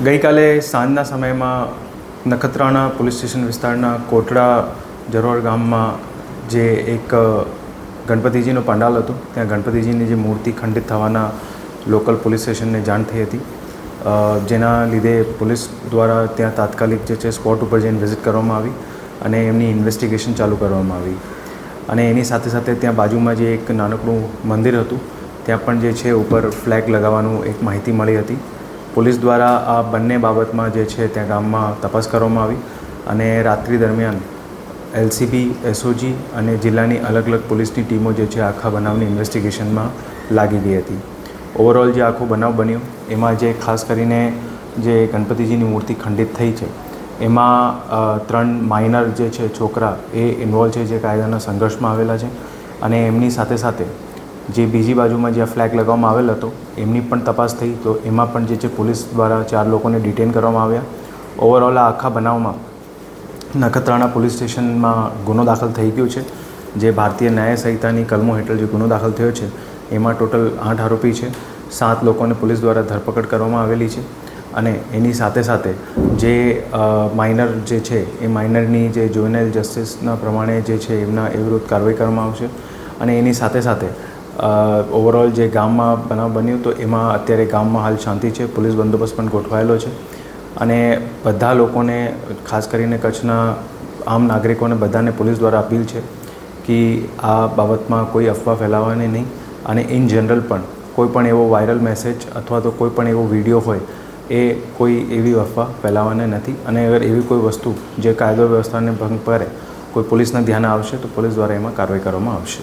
ગઈકાલે સાંજના સમયમાં નખત્રાણા પોલીસ સ્ટેશન વિસ્તારના કોટડા જરોર ગામમાં જે એક ગણપતિજીનું પંડાલ હતો, ત્યાં ગણપતિજીની જે મૂર્તિ ખંડિત થવાના લોકલ પોલીસ સ્ટેશનને જાણ થઈ હતી. જેના લીધે પોલીસ દ્વારા ત્યાં તાત્કાલિક જે છે સ્પોટ ઉપર જઈને વિઝિટ કરવામાં આવી અને એમની ઇન્વેસ્ટિગેશન ચાલુ કરવામાં આવી. અને એની સાથે સાથે ત્યાં બાજુમાં જે એક નાનકડું મંદિર હતું, ત્યાં પણ જે છે ઉપર ફ્લેગ લગાવવાનું એક માહિતી મળી હતી. પોલીસ દ્વારા આ બંને બાબતમાં જે છે ત્યાં ગામમાં તપાસ કરવામાં આવી અને રાત્રિ દરમિયાન એલસીબી, એસઓજી અને જિલ્લાની અલગ અલગ પોલીસની ટીમો જે છે આખા બનાવની ઇન્વેસ્ટિગેશનમાં લાગી ગઈ હતી. ઓવરઓલ જે આખો બનાવ બન્યો, એમાં જે ખાસ કરીને જે ગણપતિજીની મૂર્તિ ખંડિત થઈ છે, એમાં ત્રણ માઇનર જે છે છોકરા એ ઇન્વોલ્વ છે જે કાયદાના સંઘર્ષમાં આવેલા છે અને એમની સાથે સાથે જે બીજી બાજુમાં જ્યાં ફ્લેગ લગાવવામાં આવેલ હતો, એમની પણ તપાસ થઈ તો એમાં પણ જે છે પોલીસ દ્વારા ચાર લોકોને ડિટેન કરવામાં આવ્યા. ઓવરઓલ આ આખા બનાવમાં નખત્રાણા પોલીસ સ્ટેશનમાં ગુનો દાખલ થઈ ગયો છે. જે ભારતીય ન્યાય સંહિતાની કલમો હેઠળ જે ગુનો દાખલ થયો છે, એમાં ટોટલ આઠ આરોપી છે. સાત લોકોને પોલીસ દ્વારા ધરપકડ કરવામાં આવેલી છે. અને એની સાથે સાથે જે માઇનર જે છે, એ માઇનરની જે જોઇનલ જસ્ટિસના પ્રમાણે જે છે એમના એ વિરુદ્ધ કાર્યવાહી કરવામાં આવશે. અને એની સાથે સાથે ઓવરઓલ જે ગામમાં બનાવ બન્યું તો એમાં અત્યારે ગામમાં હાલ શાંતિ છે, પોલીસ બંદોબસ્ત પણ ગોઠવાયેલો છે અને બધા લોકોને, ખાસ કરીને કચ્છના આમ નાગરિકોને બધાને પોલીસ દ્વારા અપીલ છે કે આ બાબતમાં કોઈ અફવા ફેલાવવાની નહીં અને ઇન જનરલ પણ કોઈ પણ એવો વાયરલ મેસેજ અથવા તો કોઈ પણ એવો વીડિયો હોય એ કોઈ એવી અફવા ફેલાવવાને નથી અને અગર એવી કોઈ વસ્તુ જે કાયદો વ્યવસ્થાને ભંગ કરે, કોઈ પોલીસના ધ્યાને આવશે તો પોલીસ દ્વારા એમાં કાર્યવાહી કરવામાં આવશે.